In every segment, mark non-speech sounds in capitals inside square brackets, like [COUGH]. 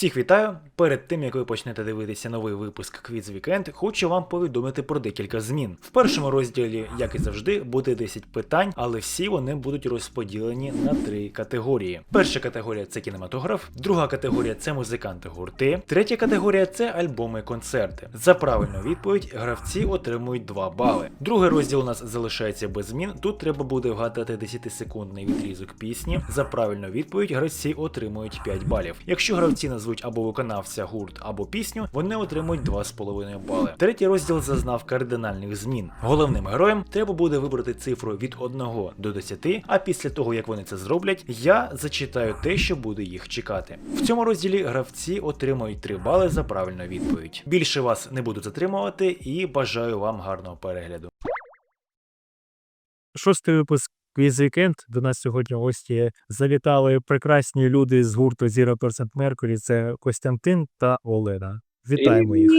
Всіх вітаю! Перед тим як ви почнете дивитися новий випуск Квіз Вікенд, хочу вам повідомити про декілька змін. В першому розділі, як і завжди, буде 10 питань, але всі вони будуть розподілені на три категорії. Перша категорія це кінематограф, друга категорія це музиканти гурти, третя категорія це альбоми концерти. За правильну відповідь гравці отримують 2 бали. Другий розділ у нас залишається без змін. Тут треба буде вгадати 10-секундний відрізок пісні. За правильну відповідь гравці отримують 5 балів. Якщо гравці назвуть або виконавця, гурт, або пісню, вони отримують 2,5 бали. Третій розділ зазнав кардинальних змін. Головним героям треба буде вибрати цифру від 1 до 10, а після того як вони це зроблять, я зачитаю те, що буде їх чекати. В цьому розділі гравці отримують 3 бали за правильну відповідь. Більше вас не буду затримувати і бажаю вам гарного перегляду. Шостий випуск Квіз Вікенд. До нас сьогодні в гості завітали прекрасні люди з гурту Zero Percent Mercury. Це Костянтин та Олена. Вітаємо їх.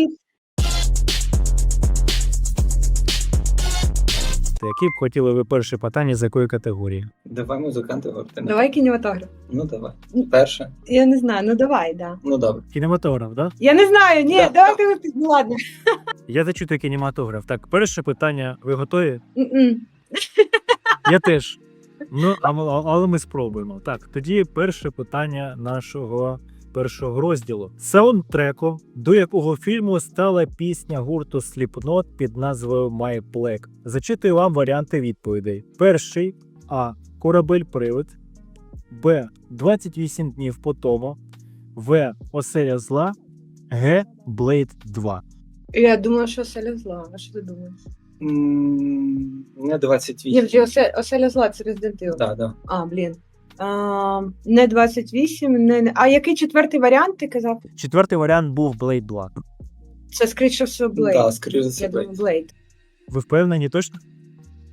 Які б хотіли ви перше питання, з якої категорії? Давай музиканти гурти. Давай кінематограф. Ну давай. Перше. Я не знаю, ну давай, да. Ну добре. Кінематограф, да? Я не знаю, ні, Да. давайте ви ну ладно. Я зачитую кінематограф. Так, перше питання. Ви готові? М-м. Я теж. Ну, але ми спробуємо. Так, тоді перше питання нашого першого розділу. Саундтреку, до якого фільму стала пісня гурту Slipknot під назвою My Black. Зачитую вам варіанти відповідей. Перший А. Корабель привид. Б. 28 днів по тому. В. Оселя зла. Г. Блейд 2. Я думала, що оселя зла. А що ти думаєш? Не 28. Ні, вже оселя, оселя зла це Resident Evil. Да, да. А, блін. А, не 28, не, не. А який четвертий варіант ти казав? Четвертий варіант був Blade 2. Це скоріше все Blade. Да, скоріше за Я думаю, Blade. Ви впевнені точно?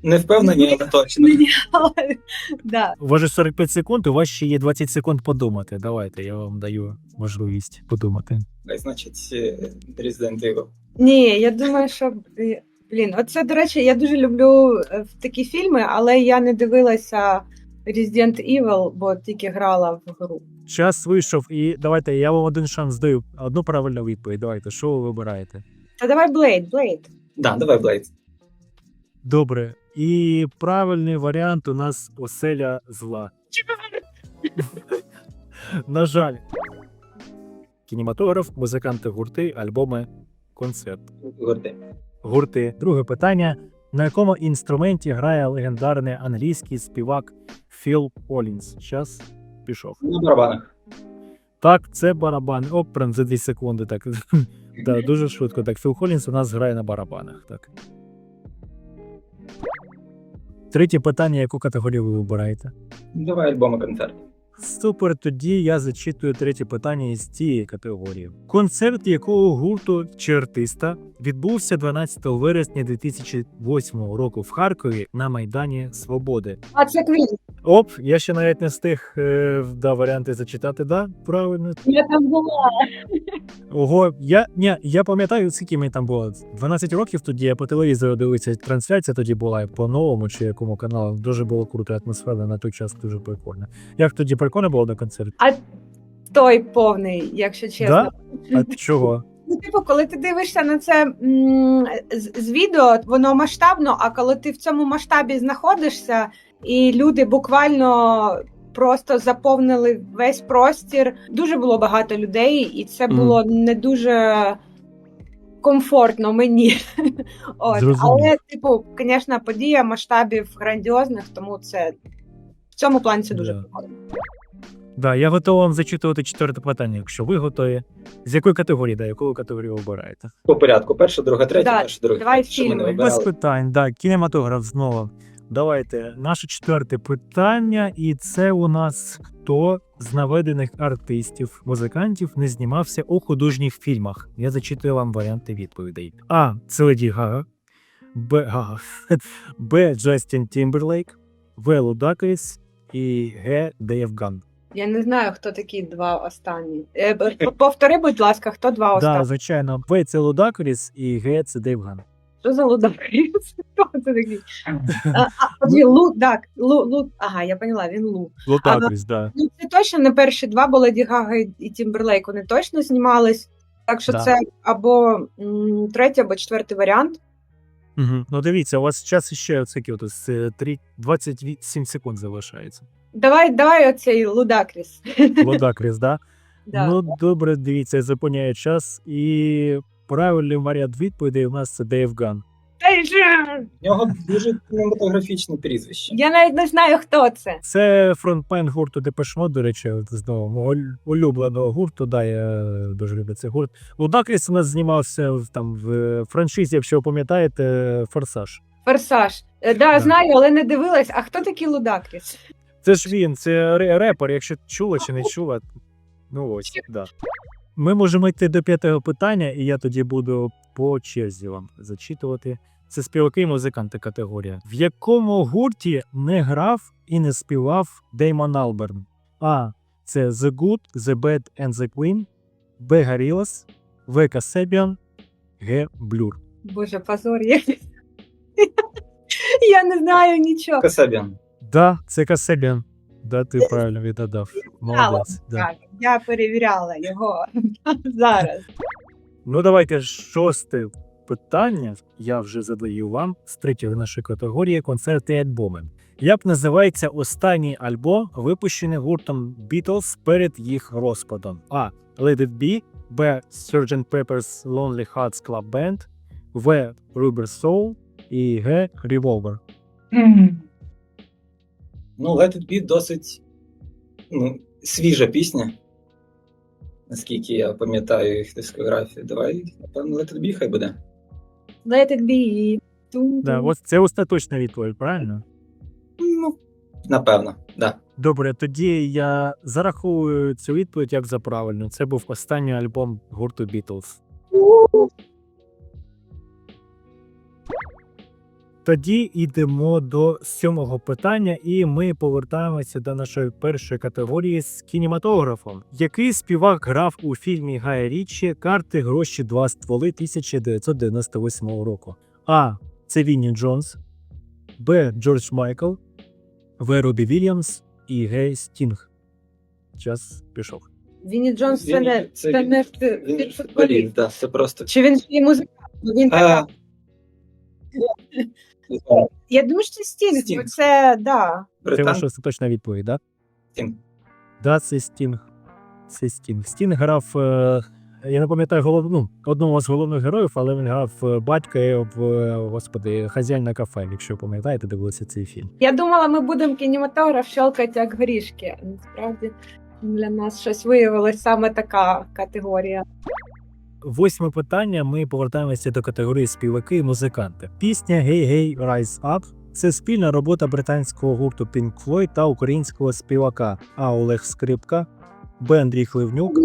Не впевнені, але точно. Ні, але- [LAUGHS] да. У вас же 45 секунд, у вас ще є 20 секунд подумати. Давайте, я вам даю можливість подумати. Значить, е, Resident Evil. Ні, я думаю, що. е, Блін, оце, до речі, я дуже люблю е, такі фільми, але я не дивилася Resident Evil, бо тільки грала в гру. Час вийшов, і давайте я вам один шанс даю. Одну правильну відповідь. Давайте, що ви вибираєте? Та давай Blade, Blade. Да, давай Блейд. Добре. І правильний варіант у нас оселя зла. На жаль. Кінематограф, музиканти гурти, альбоми, концерт. Гурти. Гурти. Друге питання. На якому інструменті грає легендарний англійський співак Філ Колінс? Час пішов. На барабанах. Так, це барабан. О, прям за 2 секунди. Так. [LAUGHS] да, дуже швидко. Так, Філ Колінс у нас грає на барабанах. Так. Третє питання: яку категорію ви вибираєте? Давай альбоми концерт. Супер, тоді я зачитую третє питання із цієї категорії. Концерт якого гурту чи артиста відбувся 12 вересня 2008 року в Харкові на Майдані Свободи. А це квіз. Оп, я ще навіть не встиг е, да, варіанти зачитати. Да, правильно. Я там була. Ого, я ні, я пам'ятаю, скільки мені там було. 12 років тоді я по телевізору дивився. Трансляція тоді була по новому чи якому каналу. Дуже було круто, атмосфера на той час дуже прикольно. Як тоді прикольно було на концерті? Той повний, якщо чесно. Да? А чого? Ну, типу, коли ти дивишся на це м, з, з відео, воно масштабно, а коли ти в цьому масштабі знаходишся, і люди буквально просто заповнили весь простір, дуже було багато людей, і це було не дуже комфортно мені. [LAUGHS] От. Але, типу, звісно, подія масштабів грандіозних, тому це в цьому плані це дуже Да. прикольно. Да, я готовий вам зачитувати четверте питання, якщо ви готові. З якої категорії, да, яку ви категорію обираєте? По порядку. Перше, друге, третє, Да, перше, друге. давай Що ми не фільми. Без питань, да, кінематограф знову. Давайте, наше четверте питання, і це у нас хто з наведених артистів, музикантів не знімався у художніх фільмах. Я зачитую вам варіанти відповідей. А. Це Леді Гага. Б. Гага. Б. Джастін Тімберлейк. В. Лудакріс. І Г. Дейв Ган. Я не знаю, хто такі два останні. Е, б- Повтори, будь ласка, хто два Да, останні? звичайно. В це Лудакріс і Г. Це Дейв Ган. Що за Лудакріс? [LAUGHS] Хто це такий? А, а, він Лу, так, Лу, Лу, ага, я поняла, він Лу. Лотакріс, да. Ну, це точно не перші два, бо Леді Гага і- і Тімберлейк, вони точно знімались. Так що Да. це або м, третій, або четвертий варіант. Угу. Ну дивіться, у вас час ще оцекі от ось, е, три- 27 секунд залишається. Давай, давай оцей Лудакріс. [LAUGHS] Лодакріс, да? Да. Ну, добре, дивіться, я зупиняю час. І правильний варіант відповіді у нас це Дейв Ган. Та й нього дуже кінематографічне прізвище. Я навіть не знаю, хто це. Це фронтмен гурту Депешмо, до речі, знову мого улюбленого гурту. Да, я дуже люблю цей гурт. Лудакріс у нас знімався в- там в франшизі, якщо ви пам'ятаєте, Форсаж. Форсаж. Е, Да, Да. знаю, але не дивилась. А хто такий Лудакріс? Це ж він, це ре- репер, якщо чула чи не чула. Ну ось, да. Ми можемо йти до п'ятого питання, і я тоді буду по черзі вам зачитувати. Це співаки і музиканти категорія. В якому гурті не грав і не співав Деймон Алберн? А. Це The Good, The Bad and The Queen, Б. Gorillaz, В. Kasabian, Г. Blur. Боже, позор. Я, [LAUGHS] я не знаю нічого. Касабіан. Да, це Kasabian. Да, ти правильно відгадав. Молодець. Да. Так, я перевіряла його [LAUGHS] зараз. Ну, давайте шосте питання. Я вже задаю вам з третьої нашої категорії концерти і альбоми. Як називається останній альбом, випущений гуртом Beatles перед їх розпадом? А. Let It Be, Б. Sgt. Pepper's Lonely Hearts Club Band, В. Rubber Soul і Г. Revolver. Ну, Let It Be досить ну, свіжа пісня. Наскільки я пам'ятаю їх дискографію. Давай, напевно, Let It Be хай буде. Let it be. Да, ось це остаточна відповідь, правильно? Ну, напевно, да. Добре, тоді я зараховую цю відповідь як за правильну. Це був останній альбом гурту Beatles. Тоді йдемо до сьомого питання, і ми повертаємося до нашої першої категорії з кінематографом. Який співак грав у фільмі Гая Річі Карти, гроші, два стволи 1998 року? А. Це Вінні Джонс, Б. Джордж Майкл, В. Робі Вільямс і Г. Стінг. Час пішов. Вінні Джонс це не це це не Він футболіст, да, це просто. Чи він ще й музикант? Він А, така. Я думаю, що Стінг, Стінг. бо це да. Це ваша остаточна відповідь, так? Стінг. Да, це Стінг. Це Стінг. Стінг грав. е, Я не пам'ятаю голов... ну, одного з головних героїв, але він грав е, батька в е, господи, хазяїн на кафе, якщо ви пам'ятаєте, дивилися цей фільм. Я думала, ми будемо кінематограф щелкати як горішки. А Насправді для нас щось виявилось саме така категорія. Восьме питання. Ми повертаємося до категорії співаки і музиканти. Пісня Hey Hey Rise Up це спільна робота британського гурту Pink Floyd та українського співака А. Олег Скрипка, Б. Хливнюк,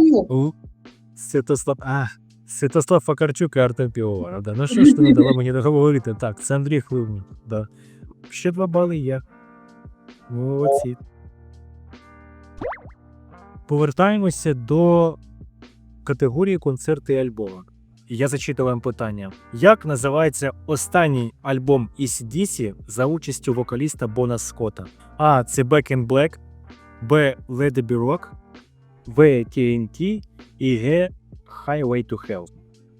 Святослав. А, Святослав Факарчук і Артем Півоваров. Да. Ну що ж ти не дала мені договорити? Так, це Андрій Хливнюк. Да. Ще два бали є. Молодці. Повертаємося до категорії концерти і альбоми. Я зачитую вам питання. Як називається останній альбом ECDC за участю вокаліста Бона Скотта? А. Це Back in Black, Б. It Be Rock, В. TNT і Г. Highway to Hell.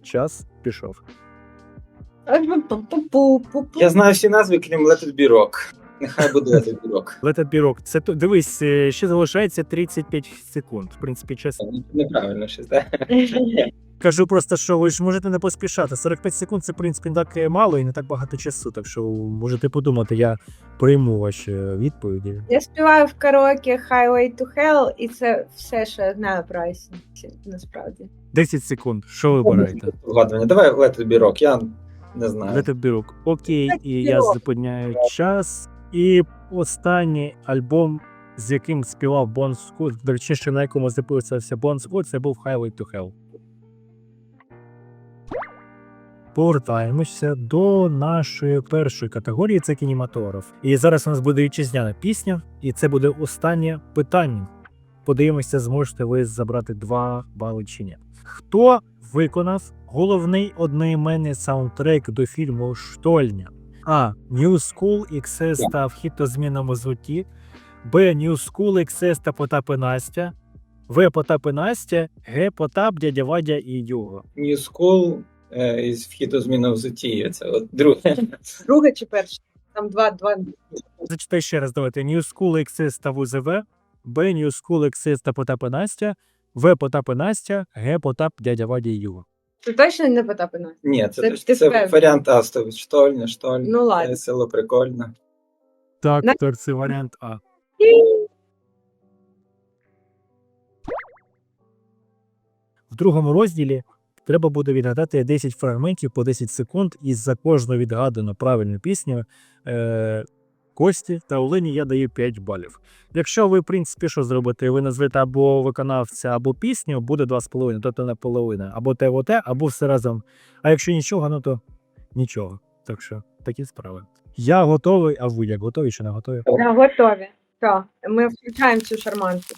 Час пішов. Я знаю всі назви, крім Let It Be Rock. Нехай буде Let It Be Rock. Let It Be Rock. Це то- дивись, е, ще залишається 35 секунд. В принципі, час. Неправильно щось, так? [LAUGHS] Кажу просто, що ви ж можете не поспішати. 45 секунд це, в принципі, не так мало і не так багато часу. Так що можете подумати, я прийму ваші відповіді. Я співаю в караоке Highway to Hell, і це все, що я знаю про ICDC, насправді. 10 секунд. Що ви вибираєте? Вгадування. Давай Let It Be я не знаю. Let It Be Rock. Окей, і я зупиняю час. І останній альбом, з яким співав Бон Скотт, точніше, на якому записався Бон Скотт, це був Highway to Hell. Повертаємося до нашої першої категорії це кінематограф. І зараз у нас буде вітчизняна пісня, і це буде останнє питання. Подивимося, зможете ви забрати 2 бали чи ні. Хто виконав головний одноіменний саундтрек до фільму Штольня? А. New School XS та вхід та зміна у звуті. Б. New School XS та Потап і Настя. В. Потап і Настя. Г. Потап, дядя Вадя і Юго. New School е, із вхід у зміну в зуті. Це от друге. Друге чи перше? Там два, два. Зачитай ще раз, давайте. New School XS та ВУЗВ. Б. New School XS та Потап і Настя. В. Потап і Настя. Г. Потап, дядя Вадя і Юго. Це точно не Потапина? Ні, це, Це це, ти впевнений? варіант А, сто- штольня, штольня. Ну ладно. Село прикольно. Так, На- так, це варіант А. В другому розділі треба буде відгадати 10 фрагментів по 10 секунд, і за кожну відгадану правильну пісню е- Кості та Олені я даю 5 балів. Якщо ви, в принципі, що зробите, ви назвете або виконавця, або пісню, буде 2,5, тобто не половина, або те, або те, або все разом. А якщо нічого, ну то нічого. Так що такі справи. Я готовий, а ви як готові чи не готові? Да, готові. Все, ми включаємо цю шарманку.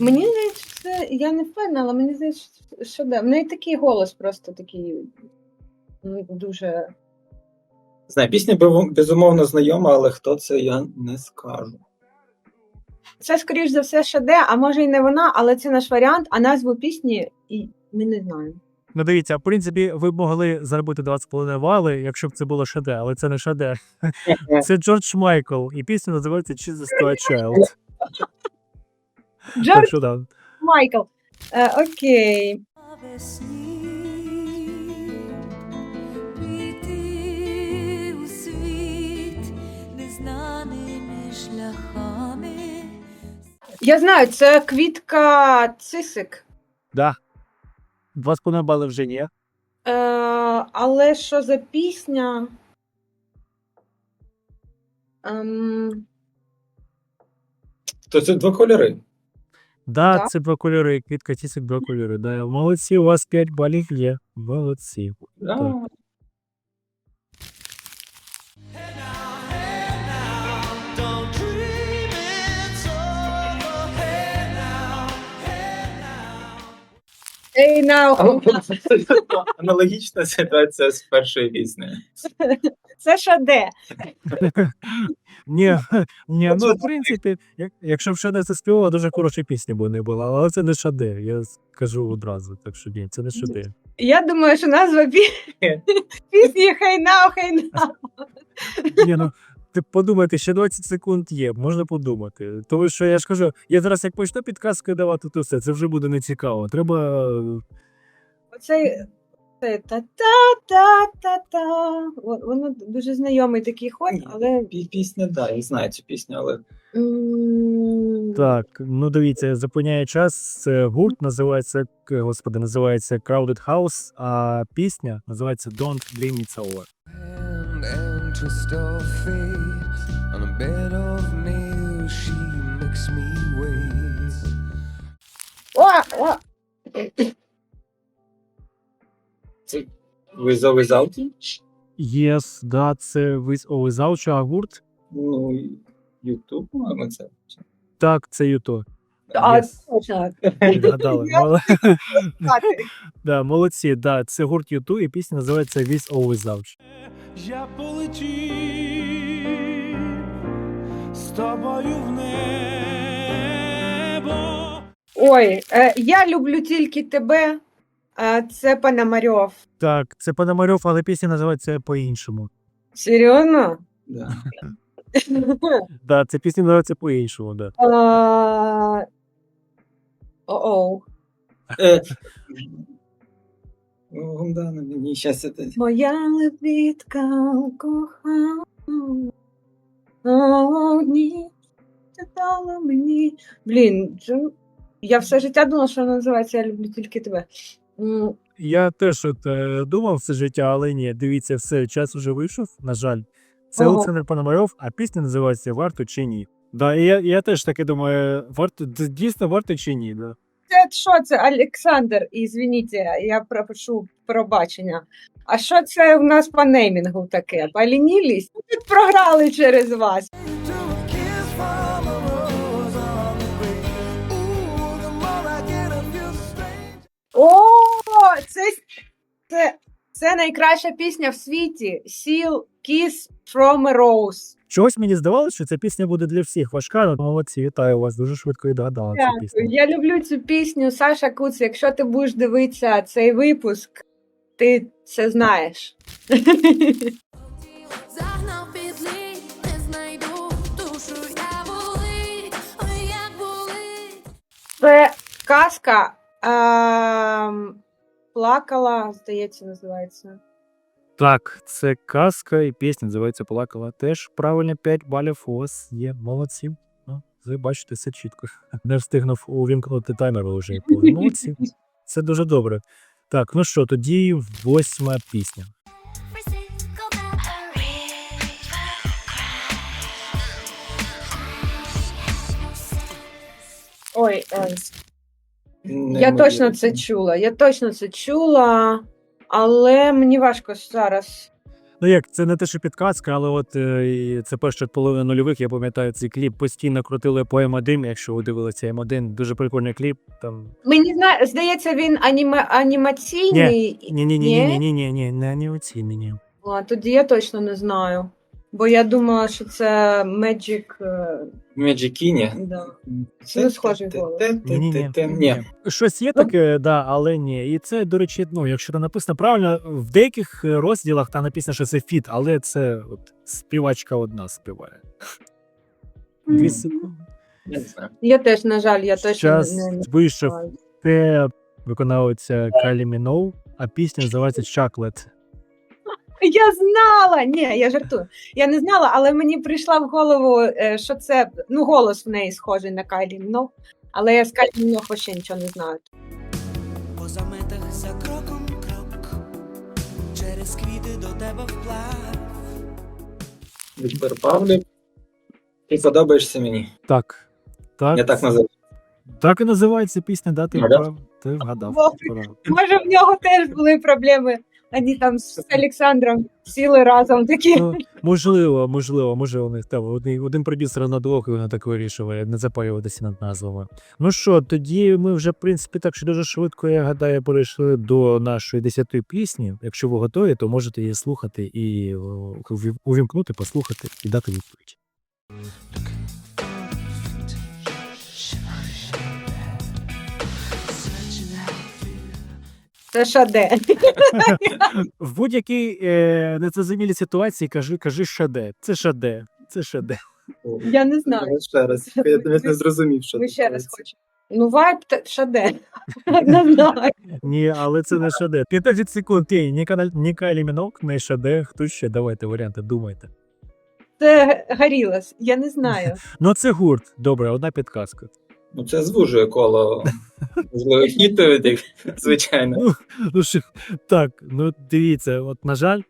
Мені це я не впевнена, але мені здається, що да. В неї такий голос просто такий ну, дуже. Знаю, пісня безумовно знайома, але хто це, я не скажу. Це, скоріш за все, Шаде, а може і не вона, але це наш варіант, а назву пісні і ми не знаємо. Ну, дивіться, в принципі, ви б могли заробити 20,5 вали, якщо б це було Шаде, але це не Шаде. Це Джордж Майкл, і пісня називається Jesus to a Child. Так Джордж. Майкл. Е, окей. Піти у світ незнаними шляхами. Я знаю, це квітка цисик. Да. 2,5 бали вже ні. Е, але що за пісня? Ем, То це два кольори. Да, Так. це два кольори, квітка тісик, два кольори. Да. Молодці, у вас 5 балів є. Молодці. Да. Don't Ей, нау. Аналогічна ситуація з першою піснею. Це Шаде. Ні, ні, ну в принципі, як, якщо б Шаде заспівала, дуже хороша пісня б не була, але це не Шаде, я скажу одразу. Так що ні, це не Шаде. Я думаю, що назва пі- пісні Хей нау, хей нау. Ні, ну ти подумайте, ще 20 секунд є, можна подумати. Тому що я ж кажу, я зараз як почну підказки давати, то все, це вже буде нецікаво. Треба. е, Оцей та-та-та-та-та. Воно дуже знайомий такий ход, але. Пі- Пісня, да, я знаю цю пісню, але Так, ну дивіться, зупиняє час. Це гурт називається, господи, називається Crowded House, а пісня називається Don't Dream It's Over. Twist of fate on a bed of nails she makes me wait О, о. ви за Without? Yes, да, це With or Without, а гурт. Ну, Ютуб, це. Так, це Юто. А, Yes. точно. Відгадали. Мол- Так. Да, молодці, да, це гурт Юту, і пісня називається With or Without. Я полетів з тобою в небо. Ой, е, я люблю тільки тебе. Е, це Пономарьов. Так, це Пономарьов, але пісня називається по-іншому. Серйозно? Да. [LAUGHS] Да, це пісня називається по-іншому, да. Е, О-оу. Е, Да, мені щас це. Моя лебідка кохана. О, ні, ти дала мені. Блін, я все життя думала, що вона називається Я люблю тільки тебе. Я теж от, е, думав все життя, але ні, дивіться, все, час уже вийшов, на жаль. Це Ого. Олександр Пономарьов, а пісня називається Варто чи ні. Да, і я, я теж таки думаю, варто дійсно варто чи ні. Да. Це що це, Олександр? Ізвініть, я прошу пробачення. А що це в нас по неймінгу таке? Полінілість? Тут програли через вас. О, це, це, це найкраща пісня в світі. Seal Kiss from a Rose. Чогось мені здавалося, що ця пісня буде для всіх важка. Ну, молодці, вітаю вас. Дуже швидко відгадала цю Дякую. пісню. Я люблю цю пісню. Саша Куц, якщо ти будеш дивитися цей випуск, ти це знаєш. Це казка ем, плакала, здається, називається. Так, це казка і пісня називається Плакала. Теж правильно 5 балів у вас є. Молодці. Ну, ви бачите все чітко. Не встигнув увімкнути таймер ви вже. Молодці. Це дуже добре. Так, ну що, тоді восьма пісня. Ой, ой. Я точно це чула. Я точно це чула, але мені важко зараз. Ну як, це не те, що підказка, але от е, це перша половина нульових, я пам'ятаю цей кліп. Постійно крутили по М1, якщо ви дивилися М1, дуже прикольний кліп. Там Мені зна... здається, він аніме... анімаційний. ні, ні, ні, ні, ні, ні, ні, ні, не анімаційний, ні. А, тоді я точно не знаю. Бо я думала, що це Magic. е, Меджикіні. Да. Ну, схожий голос. Ні. Щось є таке, да, але ні. І це, до речі, ну, якщо там написано правильно, в деяких е, розділах там написано, що це фіт, але це от співачка одна співає. Дві секунди. Я не знаю. Я теж, на жаль, я точно Зараз не, не вийшов знаю. те виконавиця Калі Міноу, а пісня називається Chocolate. Я знала! Ні, я жартую. Я не знала, але мені прийшла в голову, е, що це ну, голос в неї схожий на Кайлі Міноуг, але я з Кайлі Міноуг ще нічого не знаю. По заметах за кроком крок, через квіти до тебе вплав. Віктор Павлік. Ти подобаєшся мені. Так. Так, Я так називаю. так і називається пісня, да, ти, Вгадав? ти вгадав. Може, в нього теж були проблеми. Вони там з Олександром сіли разом такі. Ну, можливо, можливо, може у них там один, один продюсер на двох, і вони так вирішили не запаюватися над назвами. Ну що, тоді ми вже, в принципі, так що дуже швидко, я гадаю, перейшли до нашої десятої пісні. Якщо ви готові, то можете її слухати і о, увімкнути, послухати і дати відповідь. Це Шаде. В будь-якій е, ситуації кажи, кажи шаде. Це шаде. Це шаде. Я не знаю. Ще раз. Я навіть не зрозумів, що Ми ще раз хочемо. Ну, вайб та- Шаде. [LAUGHS] Не знаю. Ні, але це не шаде. 15 секунд. Ні, ні, канал- ні Кайлі Мінок, не шаде. Хто ще? Давайте варіанти, думайте. Це Горілас. Я не знаю. [LAUGHS] Ну, це гурт. Добре, одна підказка. Ну, це звужує коло можливо [LAUGHS] відповідей, звичайно. Ну, ну що, так, ну дивіться, от, на жаль,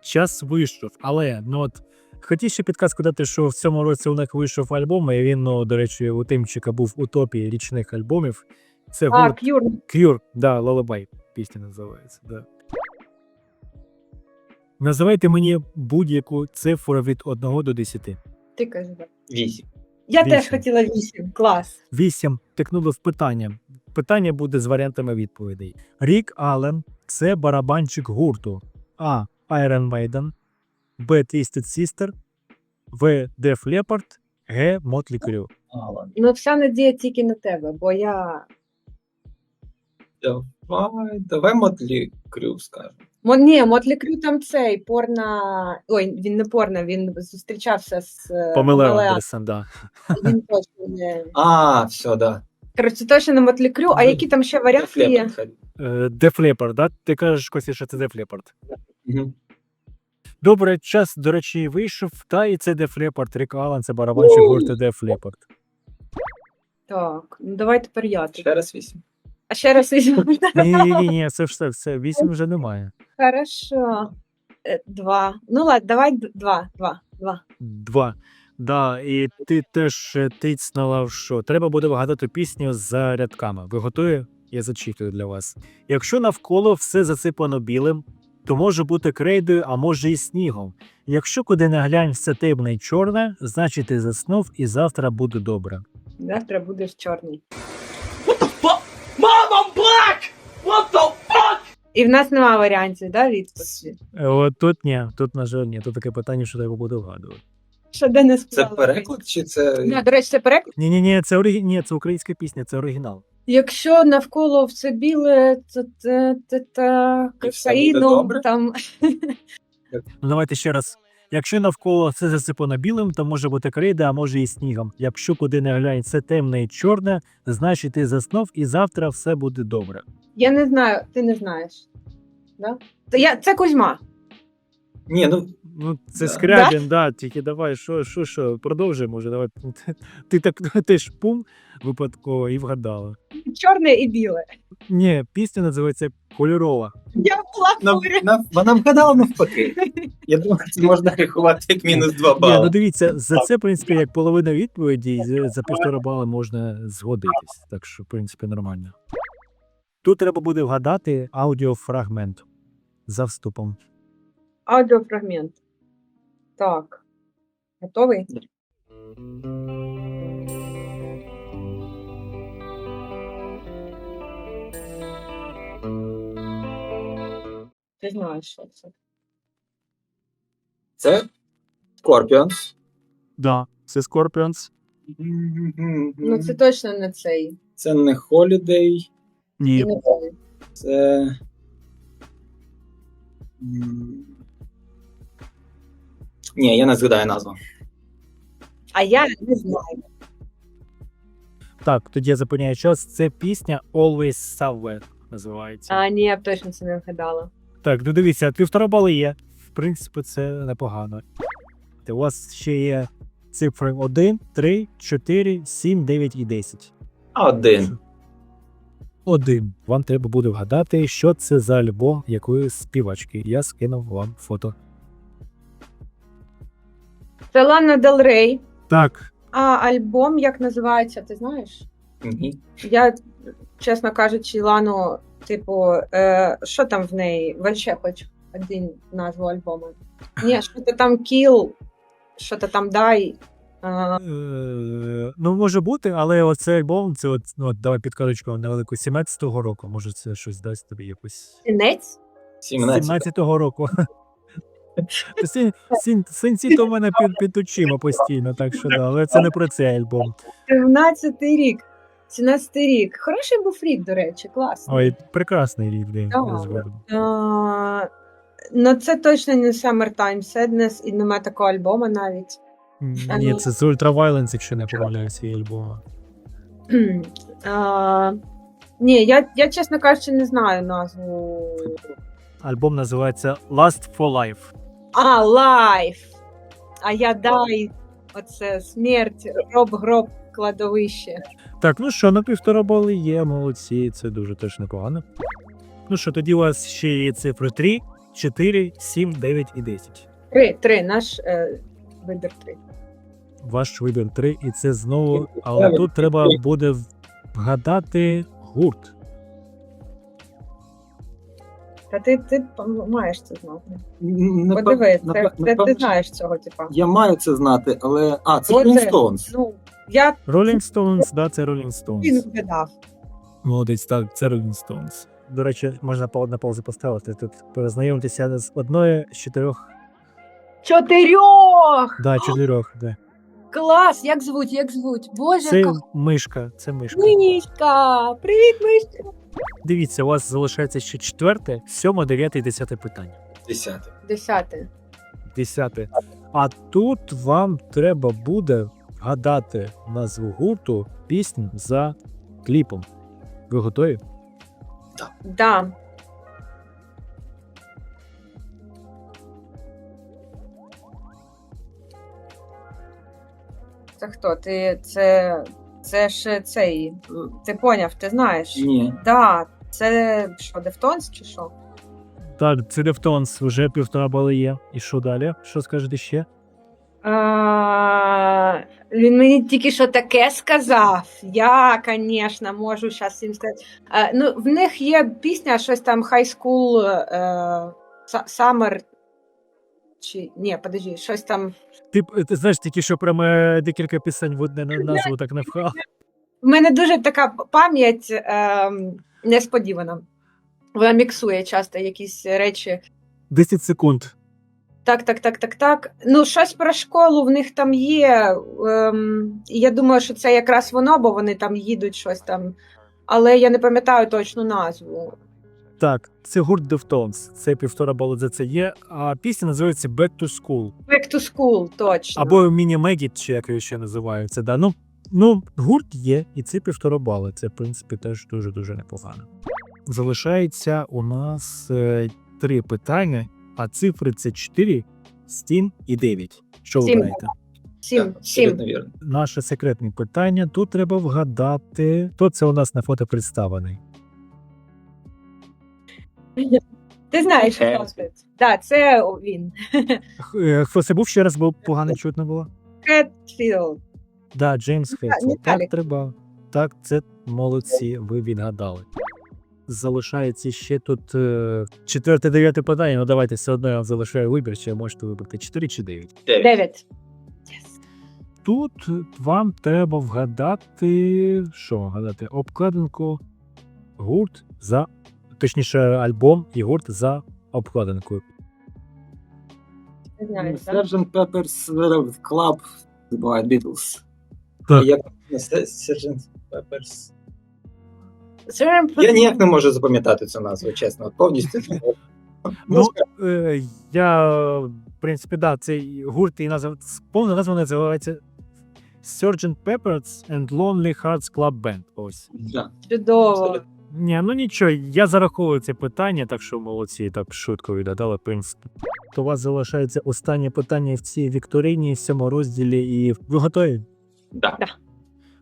час вийшов. Але ну от хотів ще підказку дати, що в цьому році у них вийшов альбом, і він, ну, до речі, у Тимчика був у топі річних альбомів. Це А, гурт Кюр. Cure, да, Lullaby пісня називається. Да. Називайте мені будь-яку цифру від 1 до 10. Ти кажи. Вісім. Я теж хотіла вісім. Клас. Вісім. тикнули в питання. Питання буде з варіантами відповідей. Рік Аллен це барабанчик гурту. А. Iron Maiden, Б. Twisted Sister, В. Def Leppard, Г. Motley Crue. Ну, вся надія тільки на тебе, бо я. Давай, давай Мотлі Крю скажемо. Мо, ні, Мотлі Крю там цей порно. Ой, він не порно, він зустрічався з е, Памела Памелеа. Да. Він точно не. А, все, да. Коротше, точно не Мотлі Крю, а які там ще варіанти є? Е, Leppard, да? Ти кажеш, Костя, що це Leppard. Мгм. Добре, час, до речі, вийшов. Та і це Def Leppard. Рік Аллен це барабанчик гурту Leppard. Так, ну давай тепер я. Ще раз вісім. А ще раз візьму. Ні, ні, ні, ні, це все, все. Вісім вже немає. Хорошо. Е, Два. Ну ладно, давай д- два, два, два. Два. Да, і ти теж е, тицнула в що? Треба буде вгадати пісню за рядками. Ви готові? Я зачитую для вас. Якщо навколо все засипано білим, то може бути крейдою, а може і снігом. Якщо куди не глянь все темне й чорне, значить ти заснув і завтра буде добре. Завтра будеш чорний. І в нас нема варіантів, да, відповіді? Е, От тут ні, тут, на жаль, ні. Тут таке питання, що треба буде вгадувати. Що де не Це переклад чи це. Да, до речі, це переклад. Ні, ні, ні, це ориг... ні, це українська пісня, це оригінал. Якщо навколо все біле, то те те та І все буде кокаїном добре? там. Ну давайте ще раз. Якщо навколо все засипано білим, то може бути крейда, а може і снігом. Якщо куди не глянь, це темне і чорне, значить ти заснув і завтра все буде добре. Я не знаю, ти не знаєш. Да? Я, це Кузьма. Ні, ну Ну, це Да. Скрябін, да? тільки давай, що, що, що, продовжуємо може, давай. Ти так [LAUGHS] теж пум випадково і вгадала. Чорне і біле. Ні, пісня називається Кольорова. Я на, вона вгадала навпаки. Я думаю, це можна рахувати як мінус 2 Ні, ну дивіться, за це, в принципі, як половина відповіді, і за- за півтора бали можна згодитись. Так що, в принципі, нормально. Тут треба буде вгадати аудіофрагмент за вступом. Аудіофрагмент. Так. Готовий? Ти знаєш, що це. Це Scorpions. Да, це Scorpions. Ну, це точно не цей. Це не Holiday, Ні. І не цей. це. М. Ні, я не згадаю назву. А я не знаю. Так, тоді я зупиняю час. Це пісня Always Somewhere називається. А, ні, я б точно це не вгадала. Так, ну дивіться, півтора бали є. В принципі, це непогано. У вас ще є цифри 1, 3, 4, 7, 9 і 10. Один. Один. Вам треба буде вгадати, що це за альбом якої співачки. Я скинув вам фото. Це Лана Дел Рей. Так, А альбом як називається, ти знаєш? Ні. Я, чесно кажучи, Лану, типу, е, що там в неї? Вообще хоч один назву альбому. Ні, що то там Kill, що то там дай. Е, ну може бути, але оцей альбом, це от, ну, от давай підказочку невелику 17-го року. Може, це щось дасть тобі якось. Кінець? 17. 17-го року. Син- син- Синці то в мене під, під очима постійно, так що да, але це не про цей альбом. 17-й рік. 17-й рік. Хороший був рік, до речі, класно. Ой, прекрасний рік, блін, я згоден. Е, ну, це точно не Summertime Sadness і нема такого альбому навіть. Ні, ну. це з Ultraviolence, якщо не помиляюся, її альбома. Ні, я, я, чесно кажучи, не знаю назву. Альбом називається Last for Life. А, Life. А я дай. Оце смерть, гроб, гроб, кладовище. Так, ну що, на півтора бали є, молодці, це дуже теж непогано. Ну що, тоді у вас ще є цифри 3, 4, 7, 9 і 10. Три, три, наш е, вибір три. Ваш вибір 3, і це знову. Але тут треба буде вгадати гурт. Та ти, ти маєш це знати. Напев- Подивись, це, напев- це ти напевно, знаєш цього, типа. Я маю це знати, але. А, це Rolling Stones. Ну, я Rolling Stones, да, це Rolling він Stones. вгадав. Молодець, так, це Rolling Stones. До речі, можна на паузу поставити. Тут перезнайомитися з одної з чотирьох. Чотирьох! Да, чотирьох, да. Клас! Як звуть, як звуть? Боже, Це яка мишка, це мишка. мишка! Привіт, мишка! Дивіться, у вас залишається ще четверте, сьоме, дев'яте і десяте питання. Десяте. Десяте. Десяте. А тут вам треба буде вгадати назву гурту пісню за кліпом. Ви готові? Да. Це хто? Ти це. Це ж цей. Ти поняв, ти знаєш? Ні. Да, це що, Дефтонс чи що? Так, це Deftones, вже півтора бали є. І що далі? Що скажете ще? А, Він мені тільки що таке сказав. Я, звісно, можу зараз їм сказати. Е, ну, в них є пісня, щось там High School е, Summer. Чи ні, подожди, щось там. Ти, ти знаєш, тільки що прямо е, декілька пісень в одне на- назву так навхав. В мене дуже така пам'ять е, несподівана. Вона міксує часто якісь речі. 10 секунд. Так, так, так, так, так. Ну, щось про школу в них там є. Ем, я думаю, що це якраз воно, бо вони там їдуть щось там. Але я не пам'ятаю точну назву. Так, це гурт Deftones. Це півтора балу за це є. А пісня називається Back to School. Back to school, точно. Або Міні Мегі, чи як його ще називають. Це да. Ну, ну, гурт є, і це півтора бали. Це, в принципі, теж дуже-дуже непогано. Залишається у нас е, три питання, а цифри це 4, 7 і 9. Що ви вибираєте? Сім, сім. Наше секретне питання. Тут треба вгадати, хто це у нас на фото представлений. [LAUGHS] Ти знаєш, що це. Так, це він. Е, Хто це був ще раз, бо погано чутно було? Хетфілд. Да, Джеймс. Віталік. Так треба. Так, це молодці, ви відгадали. Залишається ще тут е, четверте, дев'яте питання. Ну давайте все одно я вам залишаю вибір, чи можете вибрати 4 чи 9. Дев'ять. Дев'ять. Тут вам треба вгадати. Що вгадати? Обкладинку гурт за. Точніше, альбом і гурт за обкладинкою. Pepper's Club забуває Beatles. Так. Як Sgt. Pepper's? Я ніяк не можу запам'ятати цю назву, чесно. от Повністю. Ну, е, я, в принципі, да, цей гурт і назва повна назва називається Sgt. Pepper's and Lonely Hearts Club Band. Ось. Да. чудово. Ні, ну нічого, я зараховую це питання, так що молодці, так швидко відгадали, в принципі. То у вас залишається останнє питання в цій вікторині, в цьому розділі, і ви готові? Да.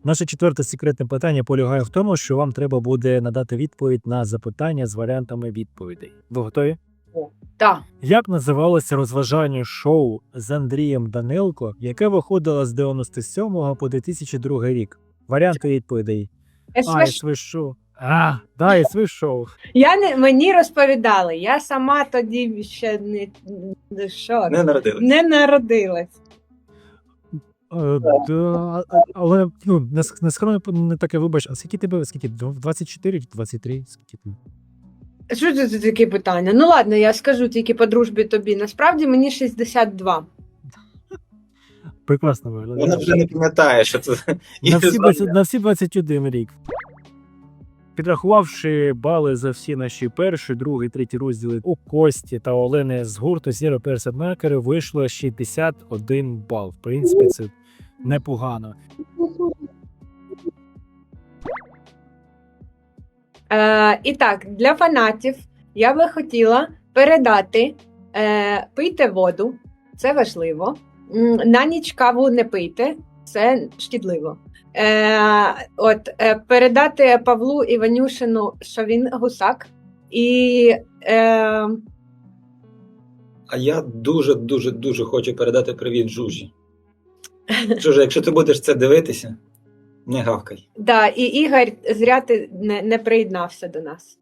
Наше четверте секретне питання полягає в тому, що вам треба буде надати відповідь на запитання з варіантами відповідей. Ви готові? Так. Як називалося розважальне шоу з Андрієм Данилко, яке виходило з 97 по 2002 рік? Варіанти відповідей. А, СВ шоу. А, да, СВ шоу. Я не мені розповідали. Я сама тоді ще не, не що Не народились. не народилась. Е, да, але ну, не, не скромно не таке вибач, а скільки тебе? Скільки? 24 чи 23? Скільки ти? Що це за таке питання? Ну ладно, я скажу тільки по дружбі тобі. Насправді мені 62. Прекрасно виглядає. Вона вже не пам'ятає, що це. На всі, І 20, на всі 21 рік. Підрахувавши бали за всі наші перші, другий, третій розділи у Кості та Олени з гурту Zero Percent Marker вийшло 61 бал. В принципі, це непогано. Е, і так, для фанатів я би хотіла передати: е, пийте воду, це важливо. На ніч каву не пийте, це шкідливо. Е, от, е, передати Павлу Іванюшину, що він гусак. І е, А я дуже, дуже, дуже хочу передати привіт Жужі. Жужа, якщо ти будеш це дивитися, не гавкай. да, і Ігор зря ти не, не приєднався до нас.